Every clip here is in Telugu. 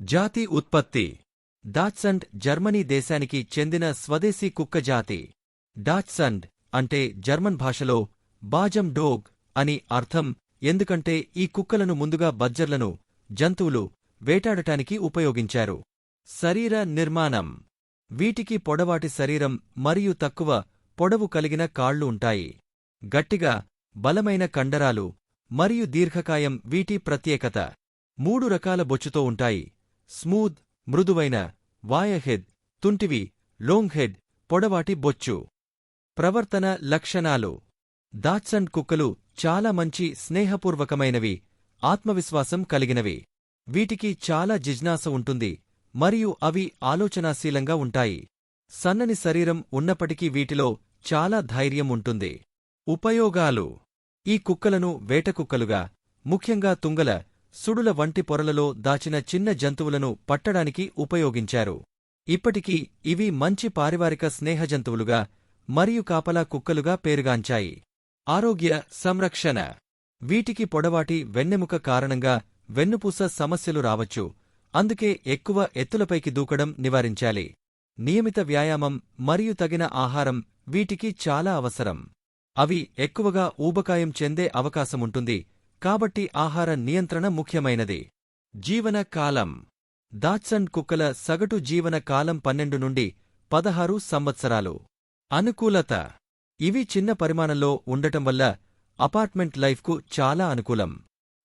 జాతి ఉత్పత్తి. డాట్సండ్ జర్మనీ దేశానికి చెందిన స్వదేశీ కుక్క జాతి. డాట్సండ్ అంటే జర్మన్ భాషలో బాజం డోగ్ అని అర్థం ఎందుకంటే ఈ కుక్కలను ముందుగా బజ్జర్లను జంతువులు వేటాడటానికి ఉపయోగించారు. శరీర నిర్మాణం. వీటికి పొడవాటి శరీరం మరియు తక్కువ పొడవు కలిగిన కాళ్ళు ఉంటాయి. గట్టిగా బలమైన కండరాలు మరియు దీర్ఘకాయం వీటి ప్రత్యేకత. మూడు రకాల బొచ్చుతో ఉంటాయి. స్మూద్ మృదువైన వాయహెడ్ తుంటివి లోంగ్ హెడ్ పొడవాటి బొచ్చు. ప్రవర్తన లక్షణాలు. దాట్సండ్ కుక్కలు చాలా మంచి స్నేహపూర్వకమైనవి ఆత్మవిశ్వాసం కలిగినవి. వీటికి చాలా జిజ్ఞాస ఉంటుంది మరియు అవి ఆలోచనాశీలంగా ఉంటాయి. సన్నని శరీరం ఉన్నప్పటికీ వీటిలో చాలా ధైర్యం ఉంటుంది. ఉపయోగాలు. ఈ కుక్కలను వేటకుక్కలుగా ముఖ్యంగా తుంగల సుడుల వంటి పొరలలో దాచిన చిన్న జంతువులను పట్టడానికి ఉపయోగించారు. ఇప్పటికీ ఇవి మంచి పారివారిక స్నేహజంతువులుగా మరియు కాపలా కుక్కలుగా పేరుగాంచాయి. ఆరోగ్య సంరక్షణ. వీటికి పొడవాటి వెన్నెముక కారణంగా వెన్నుపూస సమస్యలు రావచ్చు. అందుకే ఎక్కువ ఎత్తులపైకి దూకడం నివారించాలి. నియమిత వ్యాయామం మరియు తగిన ఆహారం వీటికి చాలా అవసరం. అవి ఎక్కువగా ఊబకాయం చెందే అవకాశముంటుంది. కాబట్టి ఆహార నియంత్రణ ముఖ్యమైనది. జీవన కాలం. దాట్సన్ కుక్కల సగటు జీవన కాలం పన్నెండు నుండి పదహారు సంవత్సరాలు. అనుకూలత. ఇవి చిన్న పరిమాణంలో ఉండటం వల్ల అపార్ట్మెంట్ లైఫ్కు చాలా అనుకూలం.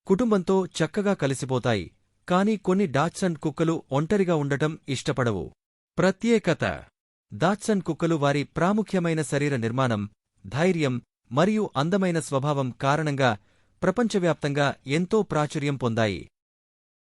కుటుంబంతో చక్కగా కలిసిపోతాయి కానీ కొన్ని డాట్సన్ కుక్కలు ఒంటరిగా ఉండటం ఇష్టపడవు. ప్రత్యేకత. దాట్సన్ కుక్కలు వారి ప్రాముఖ్యమైన శరీర నిర్మాణం ధైర్యం మరియు అందమైన స్వభావం కారణంగా ప్రపంచవ్యాప్తంగా ఎంతో ప్రాచుర్యం పొందాయి.